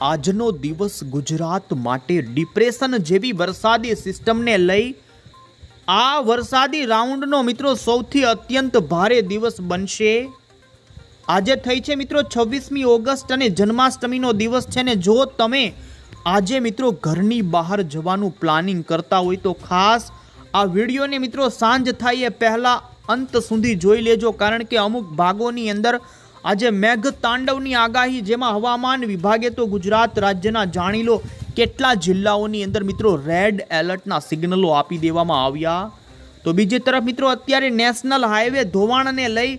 આજનો દિવસ ગુજરાત માટે ડિપ્રેશન જેવી વરસાદી સિસ્ટમને લઈ આ વરસાદી રાઉન્ડનો મિત્રો સૌથી અત્યંત ભારે દિવસ બનશે. આજે થઈ છે મિત્રો છવ્વીસમી ઓગસ્ટ અને જન્માષ્ટમીનો દિવસ છે ને જો તમે આજે મિત્રો ઘરની બહાર જવાનું પ્લાનિંગ કરતા હોય તો ખાસ આ વિડીયોને મિત્રો સાંજ થાય એ પહેલાં અંત સુધી જોઈ લેજો કારણ કે અમુક ભાગોની અંદર આજે મેઘ તાંડવની આગાહી, જેમાં હવામાન વિભાગે તો ગુજરાત રાજ્યના જાણી લો, કેટલા જિલ્લાઓની અંદર મિત્રો રેડ એલર્ટના સિગ્નલો આપી દેવામાં આવ્યા? તો બીજી તરફ મિત્રો, અત્યારે નેશનલ હાઈવે ધોવાણને લઈ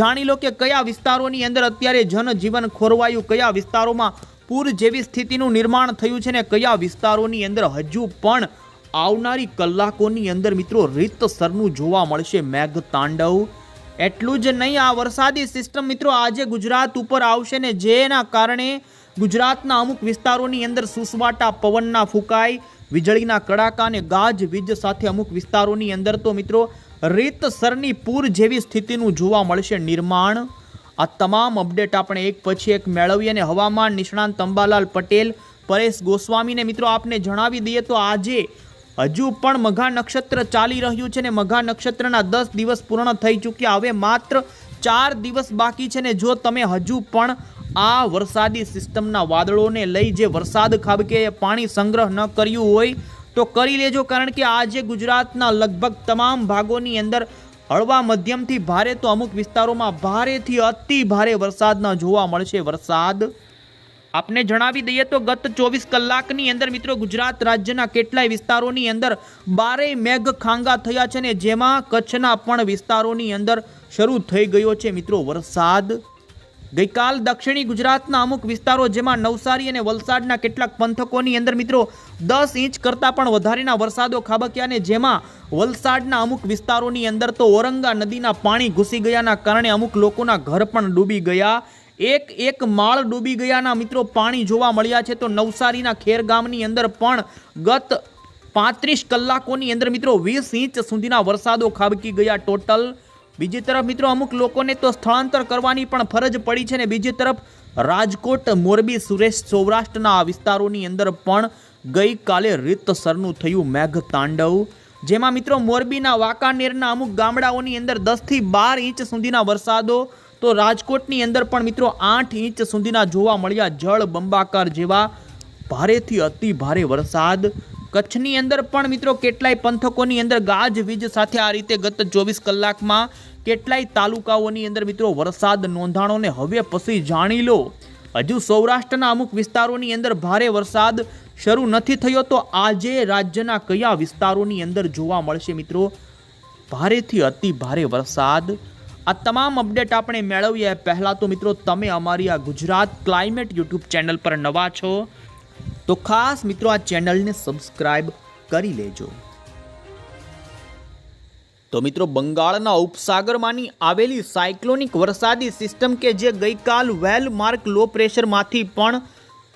જાણી લો કે કયા વિસ્તારોની અંદર અત્યારે જનજીવન ખોરવાયું, કયા વિસ્તારોમાં પૂર જેવી સ્થિતિનું નિર્માણ થયું છે ને કયા વિસ્તારોની અંદર હજુ પણ આવનારી કલાકોની અંદર મિત્રો રીતસરનું જોવા મળશે મેઘ તાંડવ. એટલું જ નહીં, આ વરસાદી સિસ્ટમ મિત્રો આજે ગુજરાત ઉપર આવશે ને જેના કારણે ગુજરાતના અમુક વિસ્તારોની અંદર સુસવાટા પવનના ફૂંકાય, વીજળીના કડાકા અને ગાજ વીજ સાથે અમુક વિસ્તારોની અંદર તો મિત્રો રીતસરની પૂર જેવી સ્થિતિનું જોવા મળશે નિર્માણ. આ તમામ અપડેટ આપણે એક પછી એક મેળવીએ અને હવામાન નિષ્ણાંત અંબાલાલ પટેલ, પરેશ ગોસ્વામીને મિત્રો આપને જણાવી દઈએ તો આજે હજુ પણ મઘા નક્ષત્ર ચાલી રહ્યું છે ને મઘા નક્ષત્રના દસ દિવસ પૂર્ણ થઈ ચૂક્યા. હવે માત્ર ચાર દિવસ બાકી છે ને જો તમે હજુ પણ આ વરસાદી સિસ્ટમના વાદળોને લઈ જે વરસાદ ખાબકે પાણી સંગ્રહ ન કર્યું હોય, તો કરી લેજો. કારણ કે આજે ગુજરાતના લગભગ તમામ ભાગોની અંદર હળવા મધ્યમથી ભારે તો અમુક વિસ્તારોમાં ભારેથી અતિ ભારે વરસાદના જોવા મળશે. વરસાદ આપને જણાવી દઈએ તો ગત ચોવીસ કલાકની અંદર મિત્રો ગુજરાત રાજ્યના કેટલાય વિસ્તારોની અંદર બારે મેઘ ખાંગા થયા છે ને જેમાં કચ્છના પણ વિસ્તારોની અંદર શરૂ થઈ ગયો છે મિત્રો વરસાદ. ગઈકાલ દક્ષિણી ગુજરાતના અમુક વિસ્તારો જેમાં નવસારી અને વલસાડના કેટલાક પંથકોની અંદર મિત્રો દસ ઇંચ કરતાં પણ વધારેના વરસાદો ખાબક્યા ને જેમાં વલસાડના અમુક વિસ્તારોની અંદર તો ઓરંગા નદીના પાણી ઘૂસી ગયાના કારણે અમુક લોકોના ઘર પણ ડૂબી ગયા. એક એક માળ ડૂબી ગયાના મિત્રો પાણી જોવા મળ્યા છે તો નવસારીના ખેર ગામની અંદર પણ ગત પાંત્રીસ કલાકોની અંદર મિત્રો વીસ ઇંચ સુધીના વરસાદો ખાબકી ગયા ટોટલ. બીજી તરફ મિત્રો અમુક લોકોને તો સ્થળાંતર કરવાની પણ ફરજ પડી છે ને બીજી તરફ રાજકોટ, મોરબી, સુરેશ સૌરાષ્ટ્રના વિસ્તારોની અંદર પણ ગઈકાલે રીતસરનું થયું મેઘ તાંડવ જેમાં મિત્રો મોરબીના વાંકાનેરના અમુક ગામડાઓની અંદર દસથી બાર ઇંચ સુધીના વરસાદો તો રાજકોટની અંદર પણ મિત્રો આઠ ઇંચ સુધીના જોવા મળ્યા જળ બંબાકાર જેવા. ભારેથી અતિ ભારે વરસાદ. કચ્છની અંદર પણ મિત્રો કેટલાય પંથકોની અંદર ગાજવીજ સાથે આ રીતે ગત ચોવીસ કલાકમાં કેટલાય તાલુકાઓની અંદર મિત્રો વરસાદ નોંધાણો ને હવે પછી જાણી લો. હજુ સૌરાષ્ટ્રના અમુક વિસ્તારોની અંદર ભારે વરસાદ શરૂ નથી થયો તો આજે રાજ્યના કયા વિસ્તારોની અંદર જોવા મળશે મિત્રો? ભારેથી અતિ ભારે વરસાદ. આ તમામ અપડેટ આપણે મેળવીએ. પહેલાં તો મિત્રો, તમે અમારી આ ગુજરાત ક્લાઇમેટ યુટ્યુબ ચેનલ પર નવા છો, તો ખાસ મિત્રો આ ચેનલને સબસ્ક્રાઇબ કરી લેજો. તો મિત્રો, બંગાળના ઉપસાગરમાંની આવેલી સાયક્લોનિક વરસાદી સિસ્ટમ કે જે ગઈકાલ વેલ માર્ક લો પ્રેશરમાંથી પણ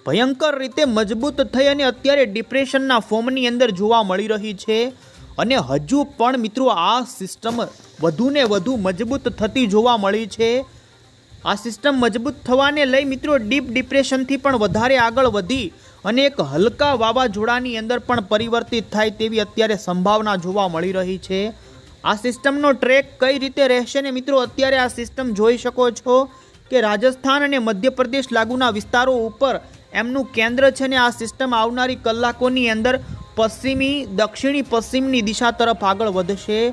ભયંકર રીતે મજબૂત થઈ અને અત્યારે ડિપ્રેશનના ફોર્મની અંદર જોવા મળી રહી છે. અને હજુ પણ મિત્રો આ સિસ્ટમ વધુને વધુ મજબૂત થતી જોવા મળી છે. આ સિસ્ટમ મજબૂત થવાને લઈ મિત્રો ડીપ ડિપ્રેશનથી પણ વધારે આગળ વધી અને એક હલકા વાવાઝોડાની અંદર પણ પરિવર્તિત થાય તેવી અત્યારે સંભાવના જોવા મળી રહી છે. આ સિસ્ટમનો ટ્રેક કઈ રીતે રહેશે ને મિત્રો અત્યારે આ સિસ્ટમ જોઈ શકો છો કે રાજસ્થાન અને મધ્યપ્રદેશ લાગુના વિસ્તારો ઉપર એમનું કેન્દ્ર છે ને આ સિસ્ટમ આવનારી કલાકોની અંદર પશ્ચિમી, દક્ષિણી, પશ્ચિમની દિશા તરફ આગળ વધશે.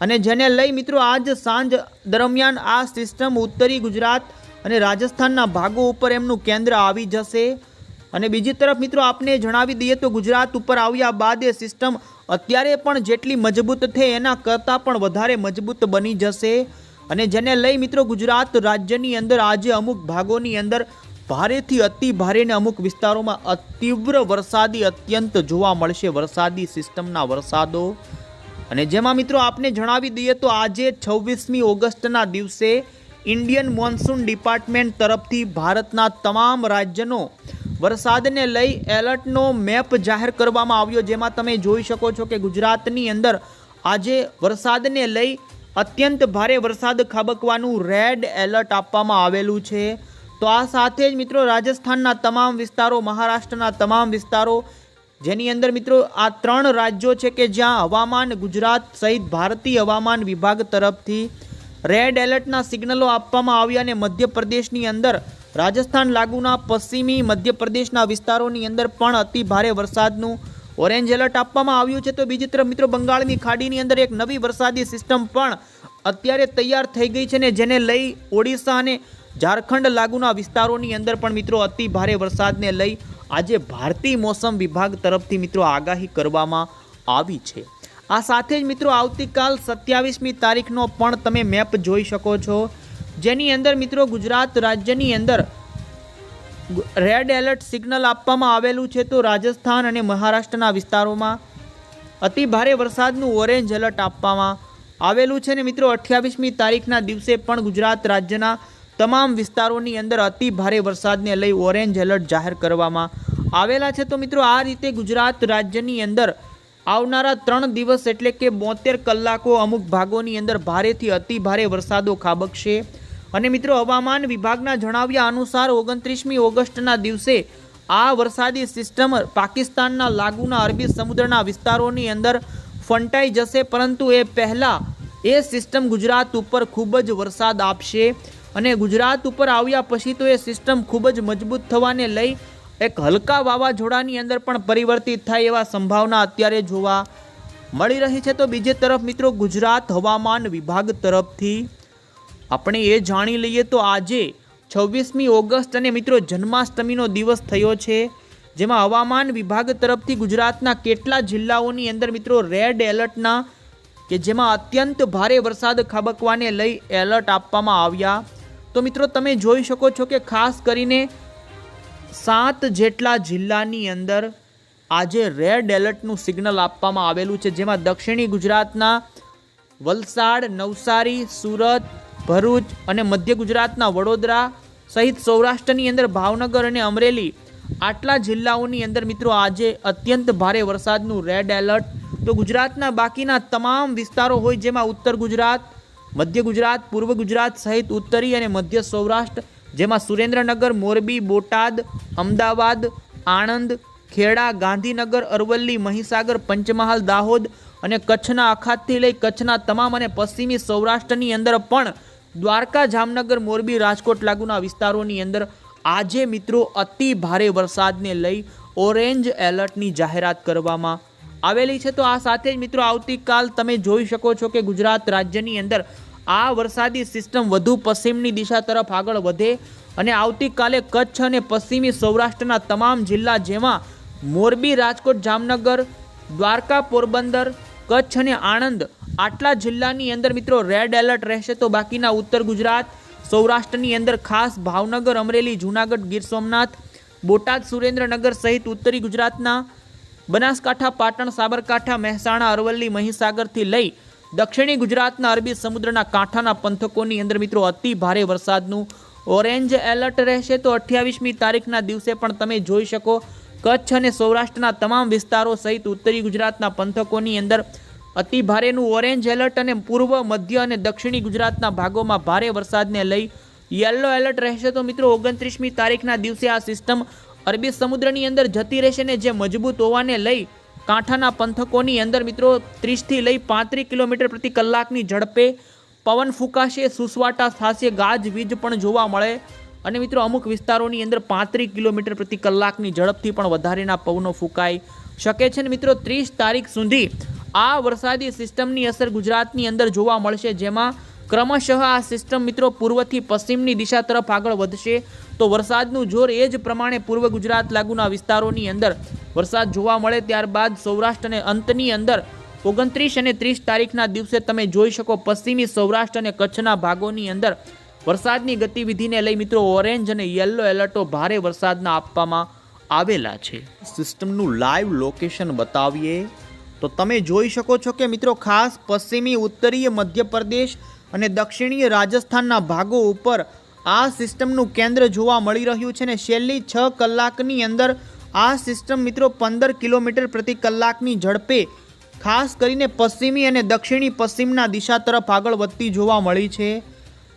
અને જેને લઈ મિત્રો આજ સાંજ દરમિયાન આ સિસ્ટમ ઉત્તરી ગુજરાત અને રાજસ્થાનના ભાગો ઉપર એમનું કેન્દ્ર આવી જશે. અને બીજી તરફ મિત્રો આપને જણાવી દઈએ તો ગુજરાત ઉપર આવ્યા બાદ એ સિસ્ટમ અત્યારે પણ જેટલી મજબૂત થઈ એના કરતાં પણ વધારે મજબૂત બની જશે. અને જેને લઈ મિત્રો ગુજરાત રાજ્યની અંદર આજે અમુક ભાગોની અંદર ભારેથી અતિ ભારે ને અમુક વિસ્તારોમાં અતિવ્ર વરસાદી અત્યંત જોવા મળશે. વરસાદી સિસ્ટમના વરસાદો. અને જેમાં મિત્રો આપને જણાવી દઈએ તો આજે છવ્વીસમી ઓગસ્ટના દિવસે ઇન્ડિયન મોન્સૂન ડિપાર્ટમેન્ટ તરફથી ભારતના તમામ રાજ્યનો વરસાદને લઈ એલર્ટનો મેપ જાહેર કરવામાં આવ્યો. જેમાં તમે જોઈ શકો છો કે ગુજરાતની અંદર આજે વરસાદને લઈ અત્યંત ભારે વરસાદ ખાબકવાનું રેડ એલર્ટ આપવામાં આવેલું છે. તો આ સાથે જ મિત્રો રાજસ્થાનના તમામ વિસ્તારો, મહારાષ્ટ્રના તમામ વિસ્તારો, જેની અંદર મિત્રો આ ત્રણ રાજ્યો છે કે જ્યાં હવામાન, ગુજરાત સહિત ભારતીય હવામાન વિભાગ તરફથી રેડ એલર્ટના સિગ્નલો આપવામાં આવ્યા અને મધ્યપ્રદેશની અંદર રાજસ્થાન લાગુના પશ્ચિમી મધ્યપ્રદેશના વિસ્તારોની અંદર પણ અતિ ભારે વરસાદનું ઓરેન્જ એલર્ટ આપવામાં આવ્યું છે. તો બીજી તરફ મિત્રો બંગાળની ખાડીની અંદર એક નવી વરસાદી સિસ્ટમ પણ અત્યારે તૈયાર થઈ ગઈ છે ને જેને લઈ ઓડિશા અને ઝારખંડ લાગુના વિસ્તારોની અંદર પણ મિત્રો અતિ ભારે વરસાદને લઈ આજે ભારતીય મોસમ વિભાગ તરફથી મિત્રો આગાહી કરવામાં આવી છે. આ સાથે જ મિત્રો આવતીકાલ સત્યાવીસમી તારીખનો પણ તમે મેપ જોઈ શકો છો. જેની અંદર મિત્રો ગુજરાત રાજ્યની અંદર રેડ એલર્ટ સિગ્નલ આપવામાં આવેલું છે તો રાજસ્થાન અને મહારાષ્ટ્રના વિસ્તારોમાં અતિ ભારે વરસાદનું ઓરેન્જ એલર્ટ આપવામાં આવેલું છે ને મિત્રો અઠ્યાવીસમી તારીખના દિવસે પણ ગુજરાત રાજ્યના તમામ વિસ્તારોની અંદર અતિ ભારે વરસાદને લઈ ઓરેન્જ એલર્ટ જાહેર કરવામાં આવેલા છે. તો મિત્રો, આ રીતે ગુજરાત રાજ્યની અંદર આવનારા ત્રણ દિવસ એટલે કે બોતેર કલાકો અમુક ભાગોની અંદર ભારેથી અતિ ભારે વરસાદો ખાબકશે. અને મિત્રો, હવામાન વિભાગના જણાવ્યા અનુસાર ઓગણત્રીસમી ઓગસ્ટના દિવસે આ વરસાદી સિસ્ટમ પાકિસ્તાનના લાગુના અરબી સમુદ્રના વિસ્તારોની અંદર ફંટાઈ જશે, પરંતુ એ પહેલાં એ સિસ્ટમ ગુજરાત ઉપર ખૂબ જ વરસાદ આપશે. અને ગુજરાત ઉપર આવ્યા પછી તો એ સિસ્ટમ ખૂબ જ મજબૂત થવાને લઈ એક હલકા વાવાઝોડાની અંદર પણ પરિવર્તિત થાય એવા સંભાવના અત્યારે જોવા મળી રહી છે. તો બીજી તરફ મિત્રો ગુજરાત હવામાન વિભાગ તરફથી આપણે એ જાણી લઈએ તો આજે છવ્વીસમી ઓગસ્ટ અને મિત્રો જન્માષ્ટમીનો દિવસ થયો છે. જેમાં હવામાન વિભાગ તરફથી ગુજરાતના કેટલા જિલ્લાઓની અંદર મિત્રો રેડ એલર્ટના કે જેમાં અત્યંત ભારે વરસાદ ખાબકવાને લઈ એલર્ટ આપવામાં આવ્યા. તો મિત્રો, તમે જોઈ શકો છો કે ખાસ કરીને સાત જેટલા જિલ્લાની અંદર આજે રેડ એલર્ટનું સિગ્નલ આપવામાં આવેલું છે, જેમાં દક્ષિણી ગુજરાતના વલસાડ, નવસારી, સુરત, ભરૂચ અને મધ્ય ગુજરાતના વડોદરા સહિત સૌરાષ્ટ્રની અંદર ભાવનગર અને અમરેલી આટલા જિલ્લાઓની અંદર મિત્રો, આજે અત્યંત ભારે વરસાદનું રેડ એલર્ટ. તો ગુજરાતના બાકીના તમામ વિસ્તારો હોય, જેમાં ઉત્તર ગુજરાત મધ્ય ગુજરાત, પૂર્વ ગુજરાત સહિત ઉત્તરી અને મધ્ય સૌરાષ્ટ્ર, જેમાં સુરેન્દ્રનગર, મોરબી, બોટાદ, અમદાવાદ, આણંદ, ખેડા, ગાંધીનગર, અરવલ્લી, મહીસાગર, પંચમહાલ, દાહોદ અને કચ્છના અખાતથી લઈ કચ્છના તમામ અને પશ્ચિમી સૌરાષ્ટ્રની અંદર પણ દ્વારકા, જામનગર, મોરબી, રાજકોટ લાગુના વિસ્તારોની અંદર આજે મિત્રો અતિ ભારે વરસાદને લઈ ઓરેન્જ એલર્ટની જાહેરાત કરવામાં આવેલી છે તો આ સાથે જ મિત્રો આવતીકાલ તમે જોઈ શકો છો કે ગુજરાત રાજ્યની અંદર આ વરસાદી સિસ્ટમ વધુ પશ્ચિમની દિશા તરફ આગળ વધે અને આવતીકાલે કચ્છ અને પશ્ચિમી સૌરાષ્ટ્રના તમામ જિલ્લા જેમાં મોરબી, રાજકોટ, જામનગર, દ્વારકા, પોરબંદર, કચ્છ અને આણંદ આટલા જિલ્લાની અંદર મિત્રો રેડ એલર્ટ રહેશે તો બાકીના ઉત્તર ગુજરાત, સૌરાષ્ટ્રની અંદર ખાસ ભાવનગર, અમરેલી, જૂનાગઢ, ગીર સોમનાથ, બોટાદ, સુરેન્દ્રનગર સહિત ઉત્તરી ગુજરાતના બનાસકાંઠા, પાટણ, સાબરકાંઠા, મહેસાણા, અરવલ્લી, મહીસાગરથી લઈ દક્ષિણી ગુજરાતના અરબી સમુદ્રના કાંઠાના પંથકોની અંદર મિત્રો અતિ ભારે વરસાદનું ઓરેન્જ એલર્ટ રહેશે. તો અઠ્યાવીસમી તારીખના દિવસે પણ તમે જોઈ શકો કચ્છ અને સૌરાષ્ટ્રના તમામ વિસ્તારો સહિત ઉત્તરી ગુજરાતના પંથકોની અંદર અતિ ભારેનું ઓરેન્જ એલર્ટ અને પૂર્વ, મધ્ય અને દક્ષિણી ગુજરાતના ભાગોમાં ભારે વરસાદને લઈ યલો એલર્ટ રહેશે. તો મિત્રો ઓગણત્રીસમી તારીખના દિવસે આ સિસ્ટમ અરબી સમુદ્રની અંદર જતી રહેશે ને જે મજબૂત હોવાને લઈ કાંઠાના પંથકોની અંદર મિત્રો ત્રીસથી લઈ પાંત્રીસ કિલોમીટર પ્રતિ કલાકની ઝડપે પવન ફૂંકાશે, સુસવાટા થશે ગાજવીજ પણ જોવા મળે. અને મિત્રો અમુક વિસ્તારોની અંદર પાંત્રીસ કિલોમીટર પ્રતિ કલાકની ઝડપથી પણ વધારેના પવનો ફૂંકાઈ શકે છે ને મિત્રો ત્રીસ તારીખ સુધી આ વરસાદી સિસ્ટમની અસર ગુજરાતની અંદર જોવા મળશે, જેમાં ક્રમશઃ આ સિસ્ટમ મિત્રો પૂર્વથી પશ્ચિમની દિશા તરફ આગળ વધશે. તો વરસાદનું જોર એ જ પ્રમાણે પૂર્વ ગુજરાત લાગુના વિસ્તારોની અંદર વરસાદ જોવા મળે ત્યારબાદ સૌરાષ્ટ્ર અને અંતની અંદર ઓગણત્રીસ અને ત્રીસ તારીખના દિવસે તમે જોઈ શકો પશ્ચિમી સૌરાષ્ટ્ર અને કચ્છના ભાગોની અંદર વરસાદની ગતિવિધિને લઈ મિત્રો ઓરેન્જ અને યલો એલર્ટો ભારે વરસાદના આપવામાં આવેલા છે. સિસ્ટમનું લાઈવ લોકેશન બતાવીએ. તો તમે જોઈ શકો છો કે મિત્રો ખાસ પશ્ચિમી, ઉત્તરીય, મધ્યપ્રદેશ અને દક્ષિણીય રાજસ્થાનના ભાગો ઉપર આ સિસ્ટમનું કેન્દ્ર જોવા મળી રહ્યું છે ને છેલ્લી છ કલાકની અંદર આ સિસ્ટમ મિત્રો પંદર કિલોમીટર પ્રતિ કલાકની ઝડપે, ખાસ કરીને પશ્ચિમી અને દક્ષિણી પશ્ચિમના દિશા તરફ આગળ વધતી જોવા મળી છે.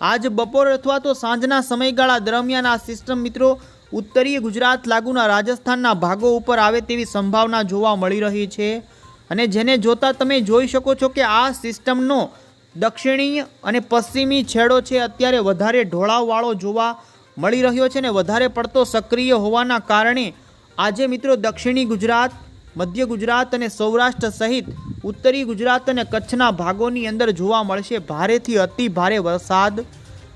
આજ બપોર અથવા તો સાંજના સમયગાળા દરમિયાન આ સિસ્ટમ મિત્રો ઉત્તરીય ગુજરાત લાગુના રાજસ્થાનના ભાગો ઉપર આવે તેવી સંભાવના જોવા મળી રહી છે. અને જેને જોતા તમે જોઈ શકો છો કે આ સિસ્ટમનો દક્ષિણી અને પશ્ચિમી છેડો છે. અત્યારે વધારે ઢોળાવવાળો જોવા મળી રહ્યો છે ને વધારે પડતો સક્રિય હોવાના કારણે આજે મિત્રો દક્ષિણી ગુજરાત, મધ્ય ગુજરાત અને સૌરાષ્ટ્ર સહિત ઉત્તરી ગુજરાત અને કચ્છના ભાગોની અંદર જોવા મળશે. ભારેથી અતિ ભારે વરસાદ.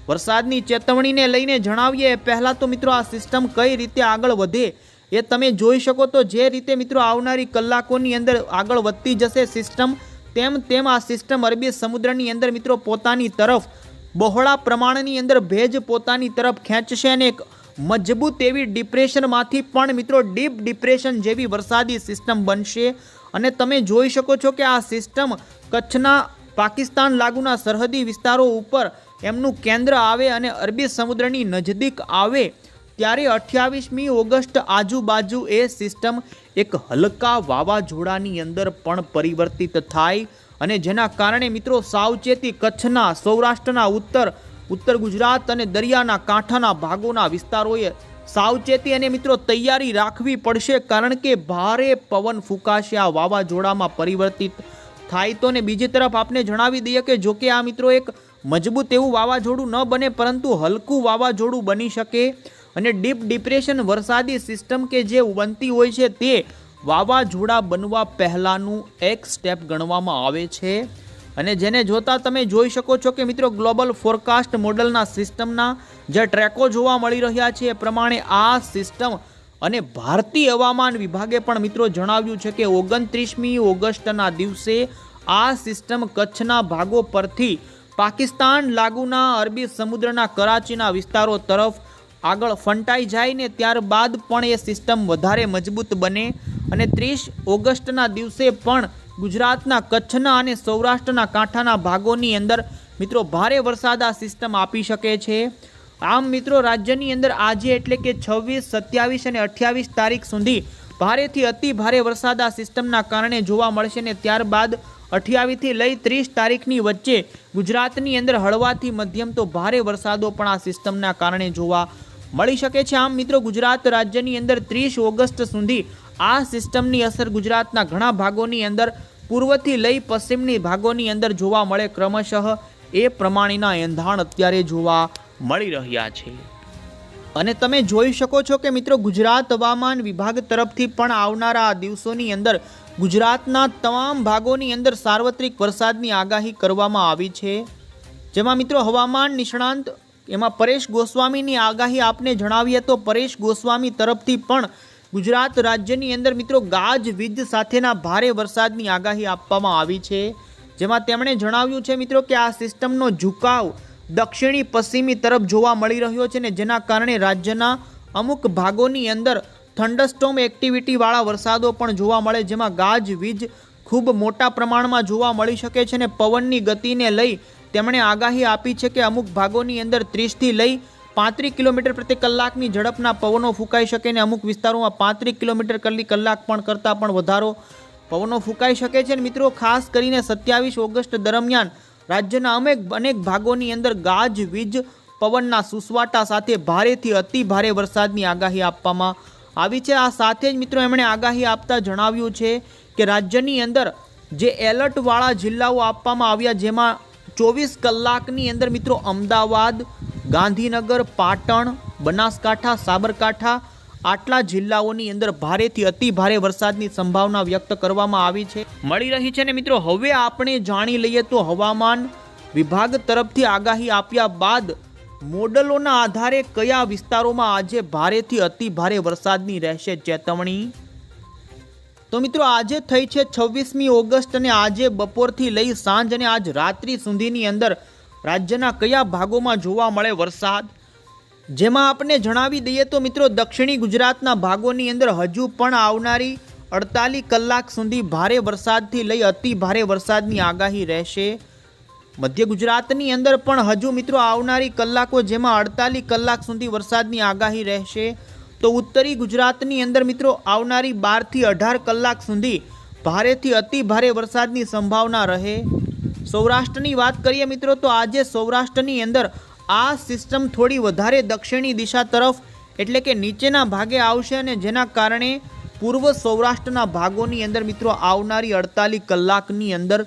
વરસાદની ચેતવણીને લઈને જણાવીએ, પહેલાં તો મિત્રો આ સિસ્ટમ કઈ રીતે આગળ વધે એ તમે જોઈ શકો તો જે રીતે મિત્રો આવનારી કલાકોની અંદર આગળ વધતી જશે સિસ્ટમ તેમ તેમ આ સિસ્ટમ અરબી સમુદ્રની અંદર મિત્રો પોતાની તરફ, બહોળા પ્રમાણની અંદર ભેજ પોતાની તરફ ખેંચશે અને એક મજબૂત એવી ડિપ્રેશનમાંથી પણ મિત્રો ડીપ ડિપ્રેશન જેવી વરસાદી સિસ્ટમ બનશે. અને તમે જોઈ શકો છો કે આ સિસ્ટમ કચ્છના, પાકિસ્તાન લાગુના સરહદી વિસ્તારો ઉપર એમનું કેન્દ્ર આવે અને અરબી સમુદ્રની નજદીક આવે. ત્યારે અઠ્યાવીસમી ઓગસ્ટ આજુબાજુ એ સિસ્ટમ એક હલકા વાવાઝોડાની અંદર પણ પરિવર્તિત થાય અને જેના કારણે મિત્રો સાવચેતી કચ્છના, સૌરાષ્ટ્રના ઉત્તર ઉત્તર ગુજરાત અને દરિયાના કાંઠાના ભાગોના વિસ્તારોએ સાવચેતી અને મિત્રો તૈયારી રાખવી પડશે કારણ કે ભારે પવન ફૂંકાશે આ વાવાઝોડામાં પરિવર્તિત થાય તો ને બીજી તરફ આપને જણાવી દઈએ કે જોકે આ મિત્રો એક મજબૂત એવું વાવાઝોડું ન બને પરંતુ હલકું વાવાઝોડું બની શકે અને ડીપ ડિપ્રેશન વરસાદી સિસ્ટમ કે જે બનતી હોય છે તે વાવાઝોડા બનવા પહેલાંનું એક સ્ટેપ ગણવામાં આવે છે. અને જેને જોતા તમે જોઈ શકો છો કે મિત્રો ગ્લોબલ ફોરકાસ્ટ મોડલના સિસ્ટમના જે ટ્રેકો જોવા મળી રહ્યા છે એ પ્રમાણે આ સિસ્ટમ અને ભારતીય હવામાન વિભાગે પણ મિત્રો જણાવ્યું છે કે ઓગણત્રીસમી ઓગસ્ટના દિવસે આ સિસ્ટમ કચ્છના ભાગો પરથી પાકિસ્તાન, લાગુના, અરબી સમુદ્રના કરાચીના વિસ્તારો તરફ આગળ ફંટાઈ જાય ને ત્યારબાદ પણ એ સિસ્ટમ વધારે મજબૂત બને. અને ત્રીસ ઓગસ્ટના દિવસે પણ ગુજરાતના કચ્છના અને સૌરાષ્ટ્રના કાંઠાના ભાગોની અંદર મિત્રો ભારે વરસાદ આ સિસ્ટમ આપી શકે છે. આમ મિત્રો રાજ્યની અંદર આજે એટલે કે છવ્વીસ, સત્યાવીસ અને અઠ્યાવીસ તારીખ સુધી ભારેથી અતિ ભારે વરસાદ આ સિસ્ટમના કારણે જોવા મળશે ને ત્યારબાદ અઠ્યાવીસથી લઈ ત્રીસ તારીખની વચ્ચે ગુજરાતની અંદર હળવાથી મધ્યમ તો ભારે વરસાદો પણ આ સિસ્ટમના કારણે જોવા મળી શકે છે. આમ મિત્રો, ગુજરાત રાજ્યની અંદર ત્રીસ ઓગસ્ટ સુધી આ સિસ્ટમની અસર ગુજરાતના ઘણા ભાગોની અંદર, પૂર્વથી લઈ પશ્ચિમની ભાગોની અંદર જોવા મળે. ક્રમશઃ એ પ્રમાણેના એંધાણ અત્યારે જોવા મળી રહ્યા છે. અને તમે જોઈ શકો છો કે મિત્રો, ગુજરાત હવામાન વિભાગ તરફથી પણ આવનારા આ દિવસોની અંદર ગુજરાતના તમામ ભાગોની અંદર સાર્વત્રિક વરસાદની આગાહી કરવામાં આવી છે. જેમાં મિત્રો, હવામાન નિષ્ણાંત એમાં પરેશ ગોસ્વામીની આગાહી આપને જણાવીએ તો પરેશ ગોસ્વામી તરફથી પણ ગુજરાત રાજ્યની અંદર મિત્રો ગાજ વીજ સાથેના ભારે વરસાદની આગાહી આપવામાં આવી છે. જેમાં તેમણે જણાવ્યું છે મિત્રો કે આ સિસ્ટમનો ઝુકાવ દક્ષિણી પશ્ચિમી તરફ જોવા મળી રહ્યો છે ને જેના કારણે રાજ્યના અમુક ભાગોની અંદર થંડરસ્ટોમ એક્ટિવિટીવાળા વરસાદો પણ જોવા મળે, જેમાં ગાજ વીજ ખૂબ મોટા પ્રમાણમાં જોવા મળી શકે છે ને પવનની ગતિને લઈ તેમણે આગાહી આપી છે કે અમુક ભાગોની અંદર ત્રીસથી લઈ પાંત્રીસ કિલોમીટર પ્રતિ કલાકની ઝડપના પવનો ફૂંકાઈ શકે અને અમુક વિસ્તારોમાં પાંત્રીસ કિલોમીટર પ્રતિ કલાક પણ કરતાં પણ વધારો પવનો ફૂંકાઈ શકે છે. અને મિત્રો, ખાસ કરીને સત્યાવીસ ઓગસ્ટ દરમિયાન રાજ્યના અનેક અનેક ભાગોની અંદર ગાજ, વીજ, પવનના સુસવાટા સાથે ભારેથી અતિ ભારે વરસાદની આગાહી આપવામાં આવી છે. આ સાથે જ મિત્રો, એમણે આગાહી આપતા જણાવ્યું છે કે રાજ્યની અંદર જે એલર્ટવાળા જિલ્લાઓ આપવામાં આવ્યા, જેમાં ચોવીસ કલાકની અંદર મિત્રો અમદાવાદ, ગાંધીનગર, પાટણ, બનાસકાંઠા, સાબરકાંઠા આટલા જિલ્લાઓની અંદર ભારેથી અતિ ભારે વરસાદની સંભાવના વ્યક્ત કરવામાં આવી છે. મળી રહી છે ને મિત્રો, હવે આપણે જાણી લઈએ તો હવામાન વિભાગ તરફથી આગાહી આપ્યા બાદ મોડલોના આધારે કયા વિસ્તારોમાં આજે ભારેથી અતિ ભારે વરસાદની રહેશે ચેતવણી? તો મિત્રો આજે થઈ છે છવ્વીસમી ઓગસ્ટ અને આજે બપોરથી લઈ સાંજ અને આજ રાત્રિ સુધીની અંદર રાજ્યના કયા ભાગોમાં જોવા મળે વરસાદ? જેમાં આપણે જણાવી દઈએ તો મિત્રો દક્ષિણી ગુજરાતના ભાગોની અંદર હજુ પણ આવનારી અડતાલીસ કલાક સુધી ભારે વરસાદથી લઈ અતિ ભારે વરસાદની આગાહી રહેશે. મધ્ય ગુજરાતની અંદર પણ હજુ મિત્રો આવનારી કલાકો જેમાં અડતાલીસ કલાક સુધી વરસાદની આગાહી રહેશે. તો ઉત્તરી ગુજરાતની અંદર મિત્રો આવનારી બારથી અઢાર કલાક સુધી ભારેથી અતિ ભારે વરસાદની સંભાવના રહે. સૌરાષ્ટ્રની વાત કરીએ મિત્રો તો આજે સૌરાષ્ટ્રની અંદર આ સિસ્ટમ થોડી વધારે દક્ષિણી દિશા તરફ એટલે કે નીચેના ભાગે આવશે અને જેના કારણે પૂર્વ સૌરાષ્ટ્રના ભાગોની અંદર મિત્રો આવનારી અડતાલીસ કલાકની અંદર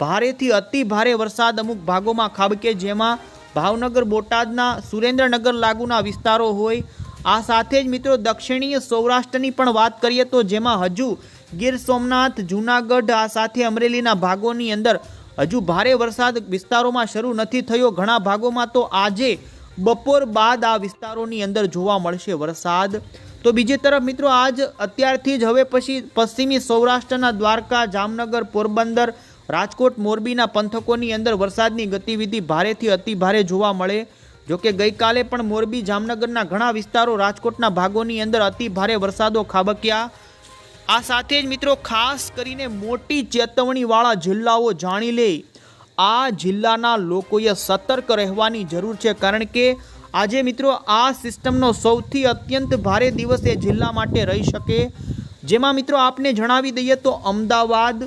ભારેથી અતિ ભારે વરસાદ અમુક ભાગોમાં ખાબકે, જેમાં ભાવનગર, બોટાદના, સુરેન્દ્રનગર લાગુના વિસ્તારો હોય આ સાથે જ મિત્રો દક્ષિણીય સૌરાષ્ટ્રની પણ વાત કરીએ તો જેમાં હજુ ગીર સોમનાથ, જૂનાગઢ, આ સાથે અમરેલીના ભાગોની અંદર હજુ ભારે વરસાદ વિસ્તારોમાં શરૂ નથી થયો. ઘણા ભાગોમાં તો આજે બપોર બાદ આ વિસ્તારોની અંદર જોવા મળશે વરસાદ. તો બીજી તરફ મિત્રો આજ અત્યારથી જ હવે પછી પશ્ચિમી સૌરાષ્ટ્રના દ્વારકા, જામનગર, પોરબંદર, રાજકોટ, મોરબીના પંથકોની અંદર વરસાદની ગતિવિધિ ભારેથી અતિ ભારે જોવા મળે. જોકે ગઈકાલે પણ મોરબી, જામનગરના ઘણા વિસ્તારો રાજકોટના ભાગોની અંદર અતિ ભારે વરસાદો ખાબક્યા. આ સાથે જ મિત્રો ખાસ કરીને મોટી ચેતવણીવાળા જિલ્લાઓ જાણી લે. આ જિલ્લાના લોકોએ સતર્ક રહેવાની જરૂર છે કારણ કે આજે મિત્રો આ સિસ્ટમનો સૌથી અત્યંત ભારે દિવસ એ જિલ્લા માટે રહી શકે. જેમાં મિત્રો આપને જણાવી દઈએ તો અમદાવાદ,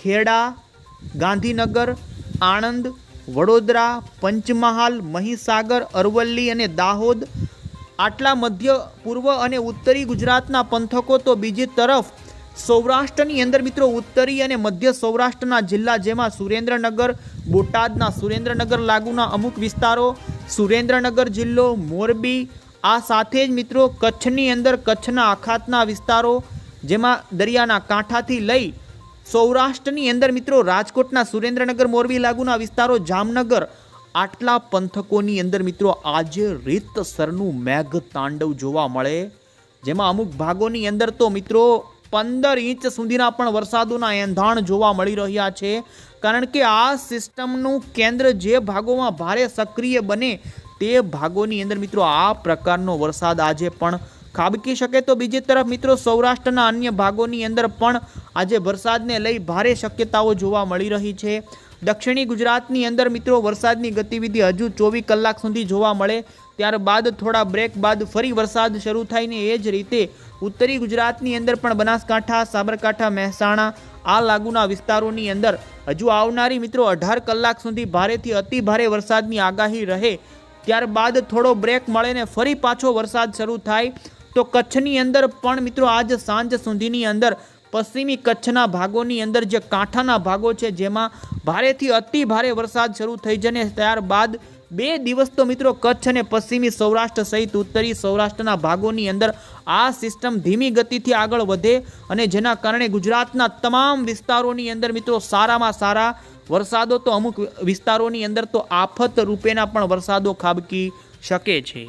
ખેડા, ગાંધીનગર, આણંદ વડોદરા, પંચમહાલ, મહીસાગર, અરવલ્લી અને દાહોદ, આટલા મધ્ય, પૂર્વ અને ઉત્તરી ગુજરાતના પંથકો તો બીજી તરફ સૌરાષ્ટ્રની અંદર મિત્રો ઉત્તરી અને મધ્ય સૌરાષ્ટ્રના જિલ્લા જેમાં સુરેન્દ્રનગર, બોટાદના સુરેન્દ્રનગર લાગુના અમુક વિસ્તારો, સુરેન્દ્રનગર જિલ્લો, મોરબી, આ સાથે જ મિત્રો કચ્છની અંદર કચ્છના અખાતના વિસ્તારો, જેમાં દરિયાના કાંઠાથી લઈ સૌરાષ્ટ્રની અંદર મિત્રો રાજકોટના સુરેન્દ્રનગર, મોરબી લાગુના વિસ્તારો, જામનગર, આટલા પંથકોની અંદર મિત્રો આજે રીતસરનું મેઘ તાંડવ જોવા મળે. જેમાં અમુક ભાગોની અંદર તો મિત્રો પંદર ઇંચ સુધીના પણ વરસાદોના એંધાણ જોવા મળી રહ્યા છે. કારણ કે આ સિસ્ટમનું કેન્દ્ર જે ભાગોમાં ભારે સક્રિય બને તે ભાગોની અંદર મિત્રો આ પ્રકારનો વરસાદ આજે પણ ખાબકી શકે તો બીજી તરફ મિત્રો સૌરાષ્ટ્રના અન્ય ભાગોની અંદર પણ આજે વરસાદને લઈ ભારે શક્યતાઓ જોવા મળી રહી છે. દક્ષિણી ગુજરાતની અંદર મિત્રો વરસાદની ગતિવિધિ હજુ ચોવીસ કલાક સુધી જોવા મળે. ત્યારબાદ થોડા બ્રેક બાદ ફરી વરસાદ શરૂ થાય ને એ જ રીતે ઉત્તરી ગુજરાતની અંદર પણ બનાસકાંઠા, સાબરકાંઠા, મહેસાણા આ લાગુના વિસ્તારોની અંદર હજુ આવનારી મિત્રો અઢાર કલાક સુધી ભારેથી અતિ ભારે વરસાદની આગાહી રહે. ત્યારબાદ થોડો બ્રેક મળે ને ફરી પાછો વરસાદ શરૂ થાય. તો કચ્છની અંદર પણ મિત્રો આજ સાંજ સુધીની અંદર પશ્ચિમી કચ્છના ભાગોની અંદર જે કાંઠાના ભાગો છે, જેમાં ભારેથી અતિ ભારે વરસાદ શરૂ થઈ જને ત્યારબાદ બે દિવસ તો મિત્રો કચ્છ અને પશ્ચિમી સૌરાષ્ટ્ર સહિત ઉત્તરી સૌરાષ્ટ્રના ભાગોની અંદર આ સિસ્ટમ ધીમી ગતિથી આગળ વધે અને જેના કારણે ગુજરાતના તમામ વિસ્તારોની અંદર મિત્રો સારામાં સારા વરસાદો તો અમુક વિસ્તારોની અંદર તો આફત રૂપેના પણ વરસાદો ખાબકી શકે છે.